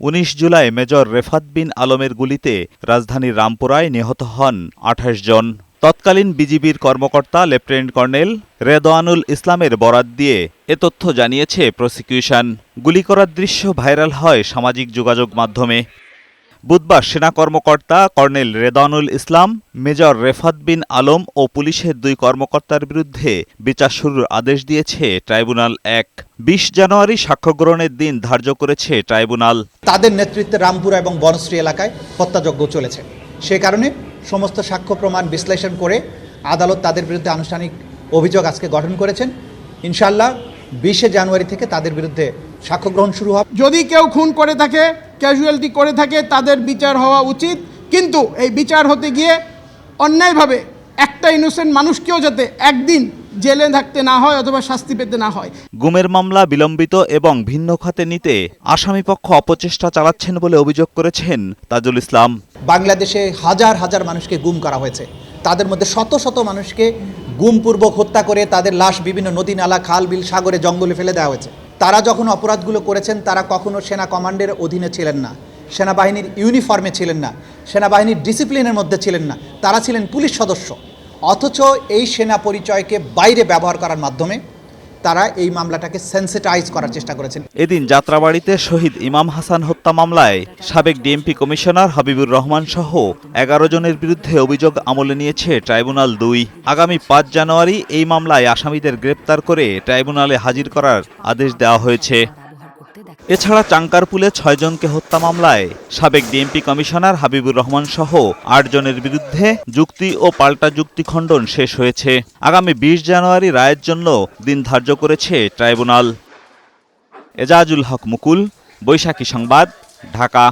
উনিশ জুলাই মেজর রেফাত বিন আলমের গুলিতে রাজধানীর রামপুরায় নিহত হন আঠাশ জন। তৎকালীন বিজিবির কর্মকর্তা লেফটেন্যান্ট কর্নেল রেদওয়ানুল ইসলামের বরাত দিয়ে এ তথ্য জানিয়েছে প্রসিকিউশন। গুলি করার দৃশ্য ভাইরাল হয় সামাজিক যোগাযোগ মাধ্যমে। বুধবার সেনা কর্মকর্তা কর্নেল রেদানুল ইসলাম মেজর রেফাত বিন আলম ও পুলিশের দুই কর্মকর্তার বিরুদ্ধে বিচার শুরুর আদেশ দিয়েছে ট্রাইব্যুনাল এক। বিশ জানুয়ারি সাক্ষ্য গ্রহণের দিন ধার্য করেছে ট্রাইব্যুনাল। তাদের নেতৃত্বে রামপুরা এবং বনশ্রী এলাকায় হত্যাযজ্ঞ চলেছে। সে কারণে সমস্ত সাক্ষ্য প্রমাণ বিশ্লেষণ করে আদালত তাদের বিরুদ্ধে আনুষ্ঠানিক অভিযোগ আজকে গঠন করেছেন। ইনশাল্লাহ বিশে জানুয়ারি থেকে তাদের বিরুদ্ধে সাক্ষ্য গ্রহণ শুরু হবে। যদি কেউ খুন করে থাকে ক্যাজুয়ালিটি করে থাকে তাদের বিচার হওয়া উচিত। কিন্তু এই বিচার হতে গিয়ে অন্যায়ভাবে একটা ইনোসেন্ট মানুষকেও যাতে একদিন জেলে থাকতে না হয় অথবা শাস্তি পেতে না হয়। গুমের মামলা বিলম্বিত এবং ভিন্ন খাতে নিতে আসামিপক্ষ অপচেষ্টা চালাচ্ছেন বলে অভিযোগ করেছেন তাজুল ইসলাম। বাংলাদেশে হাজার হাজার মানুষকে গুম করা হয়েছে। তাদের মধ্যে শত শত মানুষকে গুমপূর্বক হত্যা করে তাদের লাশ বিভিন্ন নদী নালা খাল বিল সাগরে জঙ্গলে ফেলে দেওয়া হয়েছে। তারা যখন অপরাধগুলো করেছেন, তারা কখনো সেনা কমান্ডের অধীনে ছিলেন না। সেনাবাহিনীর ইউনিফর্মে ছিলেন না। সেনাবাহিনীর ডিসিপ্লিনের মধ্যে ছিলেন না। তারা ছিলেন পুলিশ সদস্য। অথচ এই সেনা পরিচয়কে বাইরে ব্যবহার করার মাধ্যমে তারা এই মামলাটাকে সেন্সিটাইজ করার চেষ্টা করেছেন। এদিন যাত্রাবাড়িতে শহীদ ইমাম হাসান হত্যা মামলায় সাবেক ডিএমপি কমিশনার হাবিবুর রহমান সহ এগারো জনের বিরুদ্ধে অভিযোগ আমলে নিয়েছে ট্রাইব্যুনাল দুই। আগামী পাঁচ জানুয়ারি এই মামলায় আসামিদের গ্রেপ্তার করে ট্রাইব্যুনালে হাজির করার আদেশ দেওয়া হয়েছে। এছাড়া চাঙ্কারপুলে ছয়জনকে হত্যা মামলায় সাবেক ডিএমপি কমিশনার হাবিবুর রহমান সহ আট জনের বিরুদ্ধে যুক্তি ও পাল্টা যুক্তি খণ্ডন শেষ হয়েছে। আগামী বিশ জানুয়ারি রায়ের জন্য দিন ধার্য করেছে ট্রাইব্যুনাল। এজাজুল হক মুকুল, বৈশাখী সংবাদ, ঢাকা।